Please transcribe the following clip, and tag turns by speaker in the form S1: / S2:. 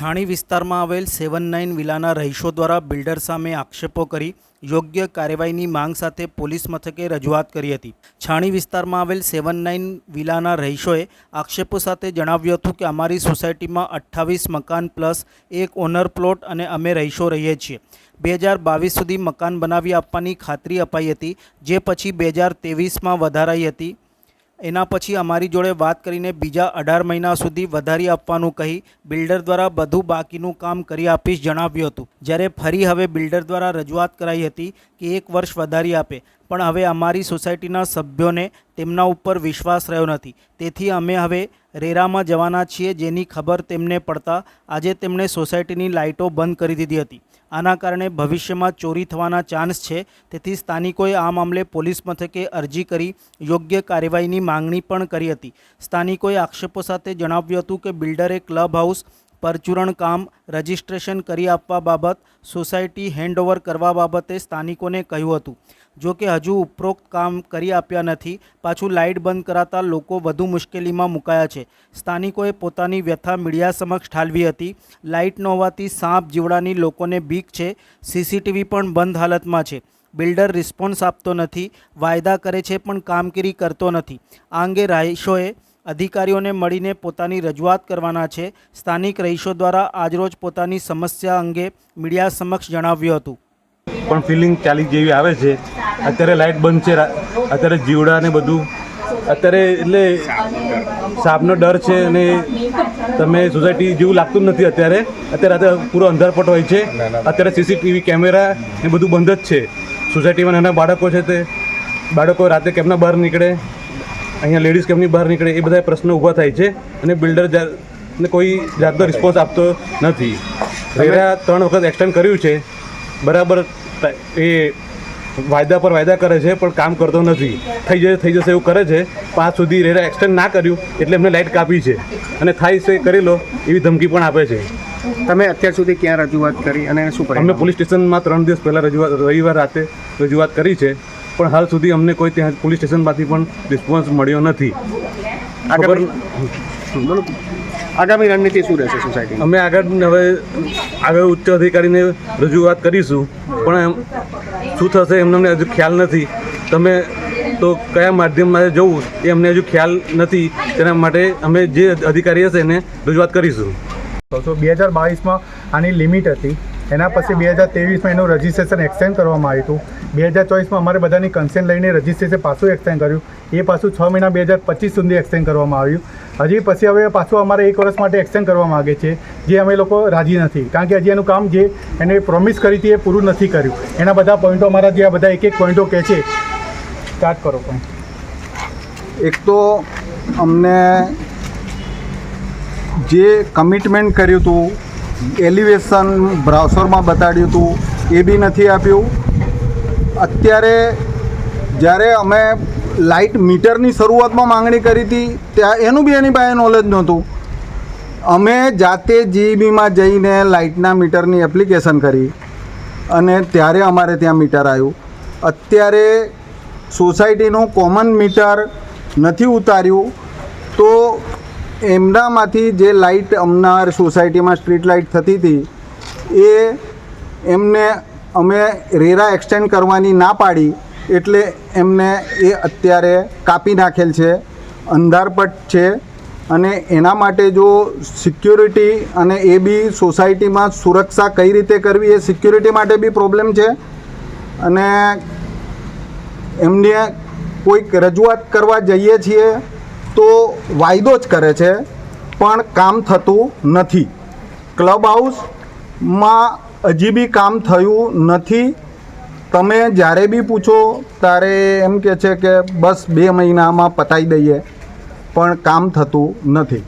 S1: છાણી વિસ્તારમાં આવેલ seven nine વિલાના રહીશો દ્વારા બિલ્ડર સામે આક્ષેપો કરી યોગ્ય કાર્યવાહીની માંગ સાથે પોલીસ મથકે રજૂઆત કરી હતી. છાણી વિસ્તારમાં આવેલ સેવન નાઇન વિલાના રહીશોએ આક્ષેપો સાથે જણાવ્યું હતું કે અમારી સોસાયટીમાં અઠ્ઠાવીસ મકાન પ્લસ એક ઓનર પ્લોટ અને અમે રહીશો રહીએ છીએ. બે હજાર બાવીસ સુધી મકાન બનાવી આપવાની ખાતરી અપાઈ હતી, જે પછી બે હજાર ત્રેવીસમાં વધારાઈ હતી. એના પછી અમારી જોડે વાત કરીને બીજા અઢાર મહિના સુધી વધારી આપવાનું કહી બિલ્ડર દ્વારા બધું બાકીનું કામ કરી આપીશ જણાવ્યું હતું. જ્યારે ફરી હવે બિલ્ડર દ્વારા રજૂઆત કરાઈ હતી કે એક વર્ષ વધારી આપે. પણ હવે અમારી સોસાયટીના સભ્યોને તેમના ઉપર વિશ્વાસ રહ્યો નથી. તેથી અમે હવે રેરામાં જવાના છીએ જેની ખબર તેમને પડતા આજે તેમણે સોસાયટીની લાઇટો બંધ કરી દીધી હતી. આના કારણે ભવિષ્યમાં ચોરી થવાના ચાન્સ છે. તેથી સ્થાનિકોએ આ મામલે પોલીસ મથકે અરજી કરી યોગ્ય કાર્યવાહીની માંગણી પણ કરી હતી. સ્થાનિકોએ આક્ષેપો સાથે જણાવ્યું હતું કે બિલ્ડરે ક્લબ હાઉસ પરચુરણ કામ, રજિસ્ટ્રેશન કરી આપવા બાબત, સોસાયટી હેન્ડઓવર કરવા બાબતે સ્થાનિકોને કહ્યું હતું. જો કે હજુ ઉપરોક્ત કામ કરી આપ્યા નથી. પાછું લાઇટ બંધ કરાતા લોકો વધુ મુશ્કેલીમાં મુકાયા છે. સ્થાનિકોએ પોતાની વ્યથા મીડિયા સમક્ષ ઠાલવી હતી. લાઇટ ન હોવાથી સાપ જીવડાની લોકોને બીક છે. સીસીટીવી પણ બંધ હાલતમાં છે. બિલ્ડર રિસ્પોન્સ આપતો નથી. વાયદા કરે છે પણ કામગીરી કરતો નથી. આ અંગે રહીશોએ અધિકારીઓને મળીને પોતાની રજૂઆત કરવાના છે. સ્થાનિક રહીશો દ્વારા આજરોજ પોતાની સમસ્યા અંગે મીડિયા સમક્ષ જણાવ્યું હતું.
S2: પણ ફિલિંગ ચાલી જેવી આવે છે. અત્યારે લાઇટ બંધ છે અત્યારે જીવડા ને બધું. અત્યારે એટલે સાપનો ડર છે અને તમે સોસાયટી જેવું લાગતું જ નથી અત્યારે. અત્યારે પૂરો અંધારપટ હોય છે. અત્યારે સીસીટીવી કેમેરા એ બધું બંધ જ છે. સોસાયટીમાં નાના બાળકો છે તે. બાળકો રાતે કેમના બહાર નીકળે? અહીંયા લેડીઝ કેમની બહાર નીકળે? એ બધા પ્રશ્નો ઊભા થાય છે અને બિલ્ડર ને કોઈ જાતનો રિસ્પોન્સ આપતો નથી. રેરા ત્રણ વખત એક્સટેન્ડ કર્યું છે. બરાબર એ વાયદા પર વાયદા કરે છે પણ કામ કરતો નથી. થઈ જશે થઈ જશે એવું કરે છે. પાંચ સુધી રેરા એક્સટેન્ડ ના કર્યું એટલે એમને લાઇટ કાપી છે. અને થાય છે કરી લો એવી ધમકી પણ આપે છે.
S3: તમે અત્યાર સુધી ક્યાં રજૂઆત કરી અને શું
S2: કરી
S3: અમે
S2: પોલીસ સ્ટેશનમાં ત્રણ દિવસ પહેલાં રજૂઆત રવિવાર રાતે રજૂઆત કરી છે. પણ હાલ સુધી અમને કોઈ ત્યાં પોલીસ સ્ટેશનમાંથી પણ રિસ્પોન્સ મળ્યો નથી.
S3: આગામી રણનીતિ શું રહેશે સોસાયટી
S2: અમે આગળ હવે આગળ ઉચ્ચ અધિકારીને રજૂઆત કરીશું. પણ શું થશે એમને અમને હજુ ખ્યાલ નથી. તમે તો કયા માધ્યમમાં જવું એ અમને હજુ ખ્યાલ નથી. તેના માટે અમે જે અધિકારી હશે એને રજૂઆત કરીશું.
S4: તો બે હજાર બાવીસમાં આની લિમિટ હતી એના પછી બે હજાર ત્રેવીસમાં એનું રજિસ્ટ્રેશન એક્સટેન્ડ કરવામાં આવ્યું હતું. બે હજાર ચોવીસમાં અમારે બધાની કન્સેન્ટ લઈને રજિસ્ટ્રેશન પાછું એક્સટેન્ડ કર્યું. એ પાછું છ મહિના બે હજાર પચીસ સુધી એક્સટેન્ડ કરવામાં આવ્યું. હજી પછી હવે પાછું અમારે એક વર્ષ માટે એક્સટેન્ડ કરવા માગે છે, જે અમે લોકો રાજી નથી. કારણ કે હજી એનું કામ જે એને પ્રોમિસ કરી હતી એ પૂરું નથી કર્યું. એના બધા પોઈન્ટો અમારા જે આ બધા એક એક પોઈન્ટો કહે છે. સ્ટાર્ટ કરો પણ
S5: એક તો અમને જે કમિટમેન્ટ કર્યું હતું એલિવેશન બ્રાઉસરમાં બતાડ્યું હતું, એ બી નથી આપ્યું. અત્યારે જ્યારે અમે લાઇટ મીટરની શરૂઆતમાં માંગણી કરી હતી, ત્યાં એનું બી એની પાસે નોલેજ નહોતું. અમે જાતે જીઈબીમાં જઈને લાઇટના મીટરની એપ્લિકેશન કરી અને ત્યારે અમારે ત્યાં મીટર આવ્યું. અત્યારે સોસાયટીનું કોમન મીટર નથી ઉતાર્યું, તો એમનામાંથી જે લાઇટ અમનાર સોસાયટીમાં સ્ટ્રીટ લાઇટ થતી હતી, એ એમને અમે રેરા એક્સટેન્ડ કરવાની ના પાડી, એટલે એમને એ અત્યારે કાપી નાખેલ છે, અંધારપટ છે, અને એના માટે જો સિક્યુરિટી અને એ બી સોસાયટીમાં સુરક્ષા કઈ રીતે કરવી એ સિક્યુરિટી માટે બી પ્રોબ્લેમ છે, અને એમને કોઈક રજૂઆત કરવા જઈએ છીએ તો વાયદો જ કરે છે, પણ કામ થતું નથી. ક્લબ હાઉસમાં હજી બી કામ થયું નથી. તમે જ્યારે બી પૂછો, ત્યારે એમ કે છે કે બસ બે મહિનામાં પતાવી દઈએ, પણ કામ થતું નથી.